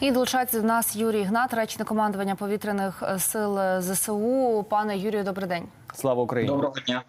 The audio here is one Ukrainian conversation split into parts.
І долучається до нас Юрій Гнат, речник командування повітряних е, сил е, ЗСУ. Пане Юрію, добрий день. Слава Україні! Доброго дня.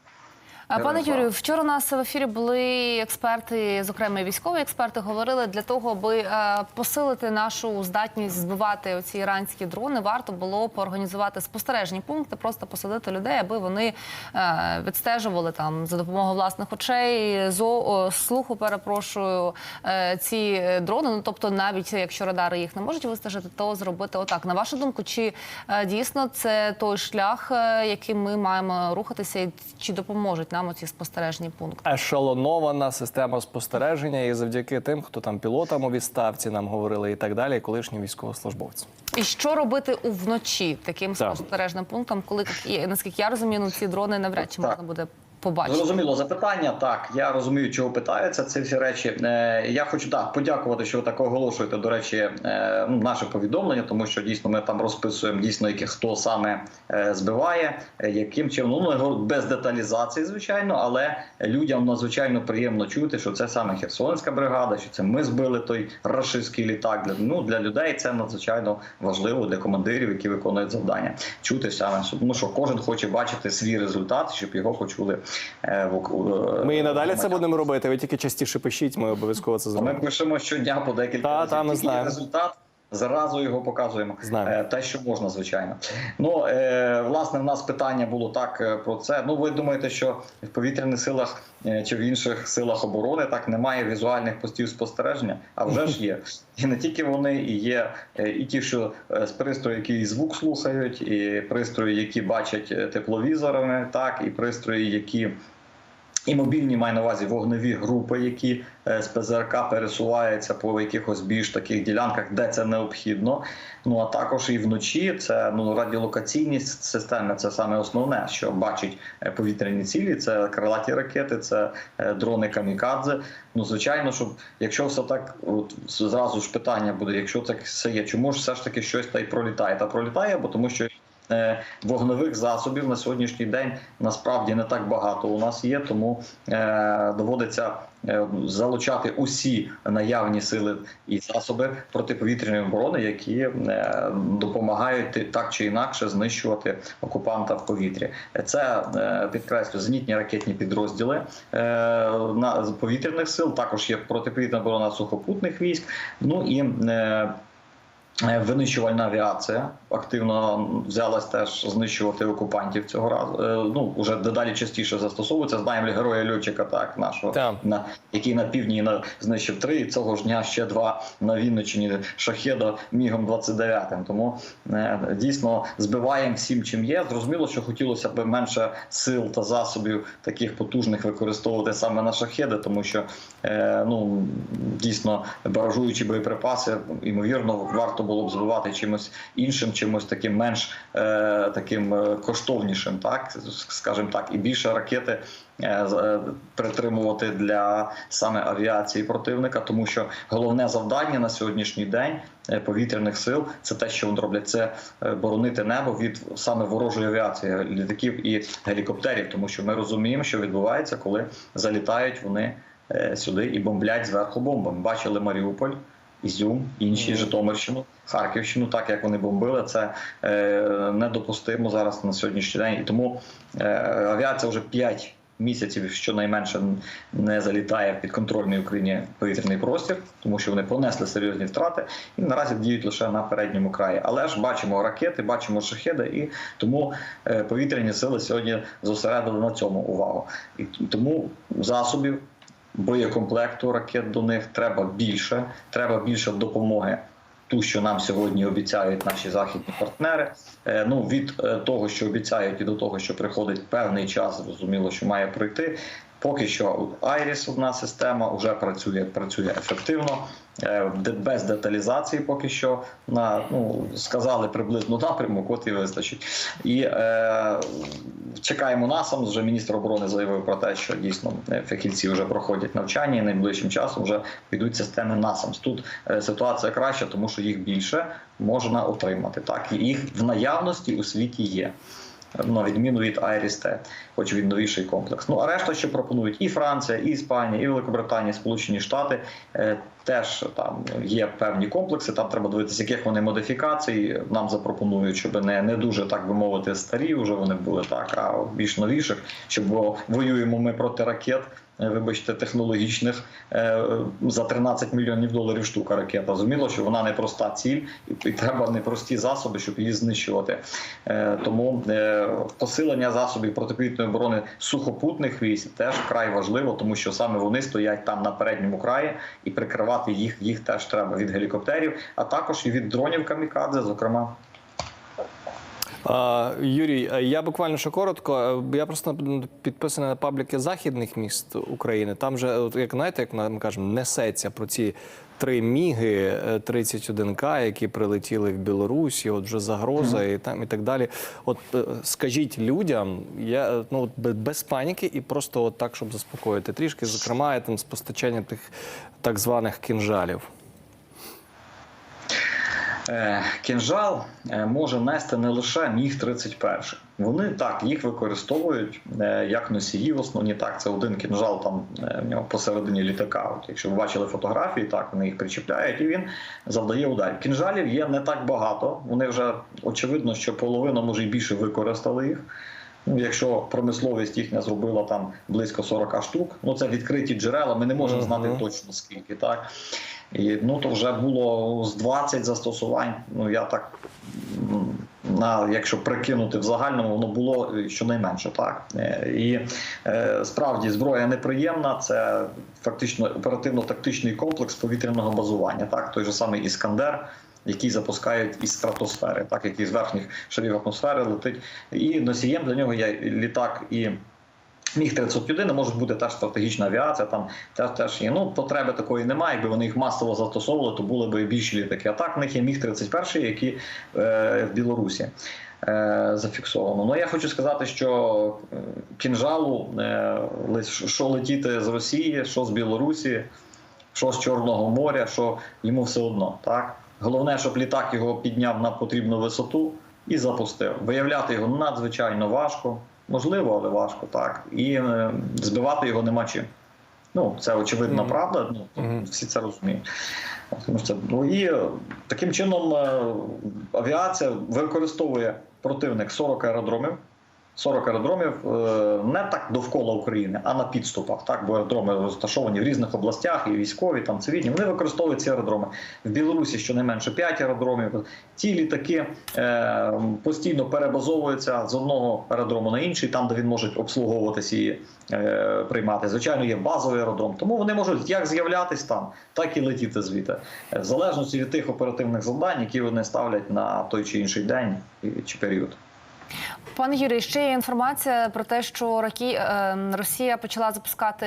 Пане. Юрію, вчора у нас в ефірі були експерти, зокрема і військові експерти, говорили для того, аби е, посилити нашу здатність збивати оці іранські дрони. Варто було поорганізувати спостережні пункти, просто посадити людей, аби вони е, відстежували там за допомогою власних очей, зо слуху, перепрошую, е, ці дрони. Ну тобто, навіть якщо радари їх не можуть вистежити, то зробити отак. На вашу думку, чи дійсно це той шлях, яким ми маємо рухатися, і чи допоможуть нам оці спостережні пункти? Ешелонована система спостереження, і завдяки тим, хто там пілотам у відставці нам говорили і так далі, і колишні військовослужбовці. І що робити у вночі таким Так. спостережним пунктом, коли наскільки я розумію, ну ці дрони навряд чи Так. можна буде побачити? Зрозуміло запитання. Так, я розумію, чого питаються ці всі речі. Е, я хочу так подякувати, що ви так оголошуєте. До речі, е, ну, наше повідомлення, тому що дійсно ми там розписуємо дійсно, яких хто саме е, збиває, яким чином ну ну, без деталізації, звичайно, але людям надзвичайно приємно чути, що це саме Херсонська бригада, що це ми збили той рашистський літак. Для ну для людей це надзвичайно важливо для командирів, які виконують завдання. Чути саме, тому що кожен хоче бачити свій результат, щоб його почули. Е, в ок- Ми і надалі це будемо робити. Ви тільки частіше пишіть, ми обов'язково це Ми зробимо. пишемо щодня по декілька Та, та, ми знаємо. результат. Зразу його показуємо. Знаємо. Е, Те, що можна, звичайно. Ну е, власне, в нас питання було так е, про це. Ну, ви думаєте, що в повітряних силах чи в інших силах оборони так немає візуальних постів спостереження? А вже ж є. І не тільки вони, і є і ті, що з пристрої, які і звук слухають, і пристрої, які бачать тепловізорами, так, і пристрої, які і мобільні маю на увазі вогневі групи, які е, з ПЗРК пересуваються по якихось більш таких ділянках, де це необхідно. Ну а також і вночі це ну радіолокаційність системи. Це саме основне, що бачить е, повітряні цілі. Це крилаті ракети, це е, дрони камікадзе. Ну звичайно, щоб якщо все так, от зразу ж питання буде, якщо це все є, чому ж все ж таки щось та й пролітає? Та пролітає, бо тому що. Е, Вогневих засобів на сьогоднішній день насправді не так багато у нас є, тому е, доводиться е, залучати усі наявні сили і засоби протиповітряної оборони, які допомагають так чи інакше знищувати окупанта в повітрі. Це підкреслю зенітні ракетні підрозділи на повітряних сил. Також є протиповітряна оборона сухопутних військ. Ну і Винищувальна авіація активно взялась теж знищувати окупантів цього разу. Е, Ну уже дедалі частіше застосовується. Знаємо героя льотчика, так нашого Так. на який на півдні на знищив три. І цього ж дня ще два на Вінниччині шахеда мігом 29 Тому е, дійсно збиваємо всім, чим є. Зрозуміло, що хотілося б менше сил та засобів таких потужних використовувати саме на шахеди, тому що е, ну дійсно баражуючі боєприпаси, ймовірно, варто було б збивати чимось іншим, чимось таким менш е, таким е, коштовнішим, так скажімо так, і більше ракети е, притримувати для саме авіації противника, тому що головне завдання на сьогоднішній день повітряних сил це те, що вони роблять, це боронити небо від саме ворожої авіації, літаків і гелікоптерів, тому що ми розуміємо, що відбувається, коли залітають вони сюди і бомблять зверху бомбами. Бачили Маріуполь. Ізюм, інші Житомирщину, Харківщину, так як вони бомбили, це е, недопустимо зараз на сьогоднішній день. І тому е, авіація вже 5 місяців щонайменше не залітає в підконтрольний Україні повітряний простір, тому що вони понесли серйозні втрати і наразі діють лише на передньому краї. Але ж бачимо ракети, бачимо шахеди, і тому е, повітряні сили сьогодні зосередили на цьому увагу. І тому засобів боєкомплекту ракет до них треба більше, треба більше допомоги. Ту, що нам сьогодні обіцяють наші західні партнери, Е, ну від е, того, що обіцяють, і до того, що приходить певний час, зрозуміло, що має пройти. Поки що Айріс, одна система, вже працює, працює ефективно, е, без деталізації. Поки що на ну сказали приблизно напрямок, от і вистачить. І е, чекаємо насам. Вже міністр оборони заявив про те, що дійсно е, фахівці вже проходять навчання і найближчим часом вже підуть системи насамс. Тут е, ситуація краща, тому що їх більше можна отримати. Так і їх в наявності у світі є. На відміну від Айріс-Т, хоч він новіший комплекс. Ну а решта, що пропонують і Франція, і Іспанія, і Великобританія, Сполучені Штати, е, Теж там є певні комплекси, там треба дивитися, яких вони модифікацій нам запропонують, щоб не, не дуже так би мовити старі вже вони були так, а більш новіших, щоб бо воюємо ми проти ракет. е, Вибачте, технологічних е, за 13 мільйонів доларів штука ракета. Зрозуміло, що вона не проста ціль, і, треба непрості засоби, щоб її знищувати. Е, тому посилення засобів протиповітряної оборони сухопутних військ теж вкрай важливо, тому що саме вони стоять там на передньому краї, і прикривати їх їх теж треба від гелікоптерів, а також і від дронів камікадзе, зокрема. Юрій, я буквально ще коротко. Е, Я просто підписаний на пабліки західних міст України. Там же, як знаєте, як ми кажемо, несеться про ці три міги е, 31К, які прилетіли в Білорусі. От вже загроза і там і так далі. От е, скажіть людям, я е, ну от без паніки і просто от так, щоб заспокоїти трішки, зокрема, там з постачання тих так званих кінжалів. Е, Кінжал е, може нести не лише міг 31 Вони так їх використовують е, як носії. Основні так це один кінжал там в нього посередині літака. От якщо ви бачили фотографії, так вони їх причіпляють, і він завдає ударів. Кінжалів є не так багато. Вони вже очевидно, що половина може і більше використали їх. Ну, якщо промисловість їхня зробила там близько 40 штук, ну це відкриті джерела. Ми не можемо знати точно скільки, так. І, ну, то вже було з 20 застосувань. Ну, я так, на, якщо прикинути в загальному, воно було щонайменше. Так? Е, І е, справді зброя неприємна, це фактично оперативно-тактичний комплекс повітряного базування. Так? Той же самий Іскандер. Який запускають із стратосфери, так який з верхніх шарів атмосфери летить, і носієм для нього є літак і Міг 31 може бути теж стратегічна авіація. Там теж теж є. Ну потреби такої немає. Якби вони їх масово застосовували, то були б більші літаки. А так в них є міг 31 які е, в Білорусі е, зафіксовано. Ну я хочу сказати, що е, кінжалу е, що летіти з Росії, що з Білорусі, що з Чорного моря, що йому все одно. Так головне, щоб літак його підняв на потрібну висоту і запустив. Виявляти його надзвичайно важко. Можливо, але важко, так. І е, збивати його нема чим. Ну, це очевидна Мгм. правда. Ну, всі це розуміють. Тому це, ну і е, таким чином е, авіація використовує противник 40 аеродромів. 40 аеродромів е, не так довкола України, а на підступах. Так, бо аеродроми розташовані в різних областях, і військові, там цивільні. Вони використовують ці аеродроми. В Білорусі щонайменше 5 аеродромів. Ті літаки е, постійно перебазовуються з одного аеродрому на інший, там, де він може обслуговуватися і е, приймати. Звичайно, є базовий аеродром. Тому вони можуть як з'являтись там, так і летіти звідти, Е, в залежності від тих оперативних завдань, які вони ставлять на той чи інший день чи період. Пане Юрій, ще є інформація про те, що Ракі... е, Росія почала запускати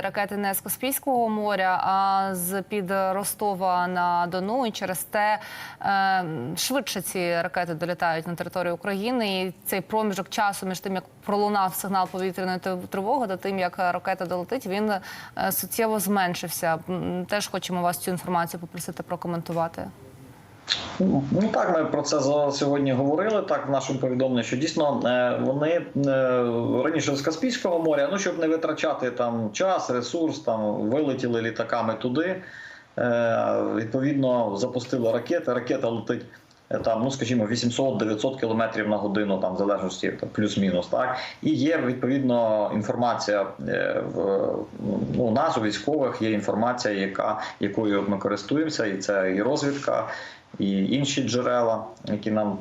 ракети не з Каспійського моря, а з під Ростова на Дону. І через те е, швидше ці ракети долітають на територію України. І цей проміжок часу між тим, як пролунав сигнал повітряної тривоги, до тим, як ракета долетить, він е, суттєво зменшився. Теж хочемо вас цю інформацію попросити прокоментувати. Ну ну, так, ми про це сьогодні говорили. Так в нашому повідомленні, що дійсно е, вони е, раніше з Каспійського моря, ну щоб не витрачати там час, ресурс, там вилетіли літаками туди. Е, Відповідно, запустили ракети. Ракета летить. Е, Там, ну скажімо, 800-900 км на годину, там в залежності плюс-мінус, так і є відповідно інформація е, в ну, у нас у військових є інформація, яка якою ми користуємося, і це і розвідка, і інші джерела, які нам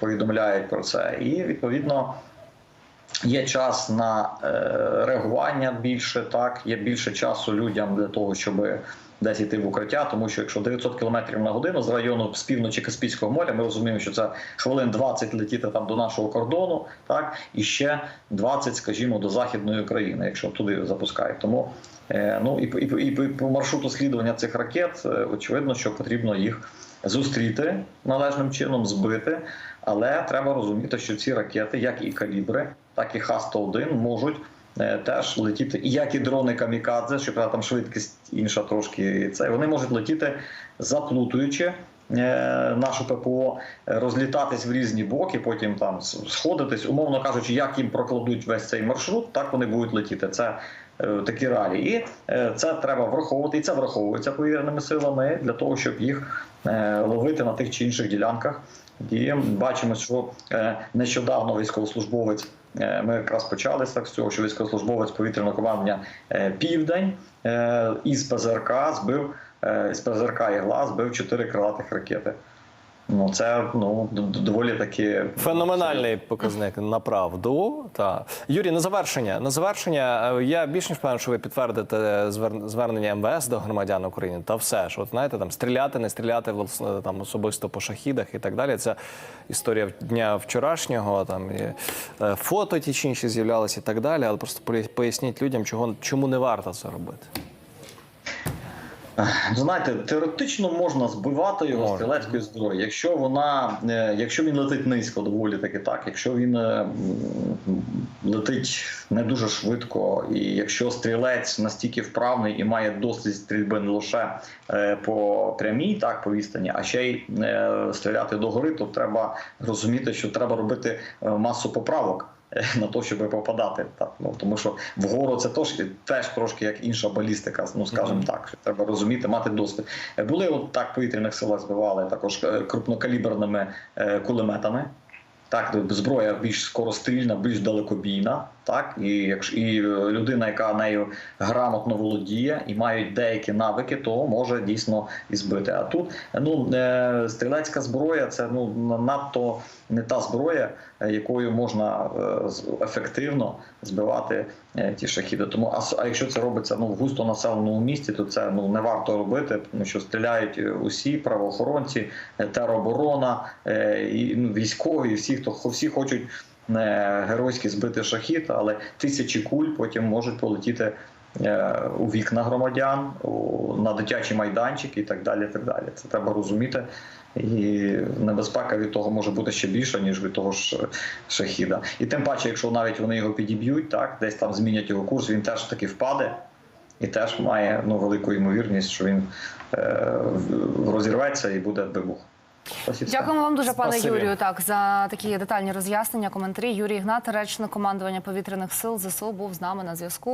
повідомляють про це. І відповідно є час на е, реагування більше, так є більше часу людям для того, щоб десь йти в укриття, тому що якщо 900 км на годину з району з півночі Каспійського моря, ми розуміємо, що це хвилин 20 летіти там до нашого кордону, так і ще 20, скажімо, до західної України, якщо туди запускають. Тому е, ну і, і, і, і по маршруту слідування цих ракет, е, очевидно, що потрібно їх зустріти належним чином, збити. Але треба розуміти, що ці ракети, як і калібри, так і Х-101, можуть е, теж летіти, як і дрони камікадзе, що там швидкість інша трошки. Це вони можуть летіти заплутуючи. е, Нашу ППО розлітатись в різні боки, потім там сходитись, умовно кажучи, як їм прокладуть весь цей маршрут, так вони будуть летіти. Це е, такі реалії. І це треба враховувати, і це враховується повітряними силами для того, щоб їх ловити на тих чи інших ділянках. І бачимо, що е, нещодавно військовослужбовець. е, Ми якраз почали з цього, що військовослужбовець повітряного командування е, Південь із ПЗРК збив з ПЗРК Ігла збив чотири крилатих ракети. Ну це ну доволі таки Феноменальний показник направду. Та Юрій, на завершення. На завершення е, я більш ніж впевнений, що ви підтвердите звер- звернення МВС до громадян України. Та все ж, от знаєте, там стріляти, не стріляти власне, там особисто по шахідах і так далі. Це історія дня вчорашнього. Там і е, фото ті чи інші з'являлися і так далі. Але просто поясніть людям, чого чому не варто це робити. Знаєте, теоретично можна збивати його Можна. стрілецькою зброєю, якщо вона, е, якщо він летить низько, доволі таки так. Якщо він е, летить не дуже швидко, і якщо стрілець настільки вправний і має досвід стрільби не лише е, по прямій, так по відстані, а ще й стріляти догори, то треба розуміти, що треба робити масу поправок. На те, щоб попадати, так ну тому що вгору це теж, теж трошки як інша балістика, ну скажімо так. що Треба розуміти, мати досвід. Були от так повітряних силах збивали також е, крупнокаліберними е, кулеметами. Так, зброя більш скорострільна, більш далекобійна. Так, і якщо і е, людина, яка нею грамотно володіє і має деякі навики, то може дійсно і збити. А тут ну е, стрілецька зброя це ну надто не та зброя, е, якою можна е, ефективно збивати е, ті шахіди. Тому а, якщо це робиться ну в густо населеному місті, то це ну не варто робити, тому що стріляють е, усі правоохоронці, е, тероборона, е, і ну, військові, всі, хто всі хочуть е, геройськи збити шахід, але тисячі куль потім можуть полетіти. е, У вікна громадян, на дитячі майданчики і так далі. так далі. Це треба розуміти. І небезпека від того може бути ще більша, ніж від того ж шахіда. І тим паче, якщо навіть вони його підіб'ють, так десь там змінять його курс, він теж таки впаде і теж має ну, велику ймовірність, що він е, розірветься і буде вибух. Дякуємо вам дуже, пане Спасибо. Юрію. Так за такі детальні роз'яснення, коментарі. Юрій Ігнат, речник командування повітряних сил ЗСУ, був з нами на зв'язку.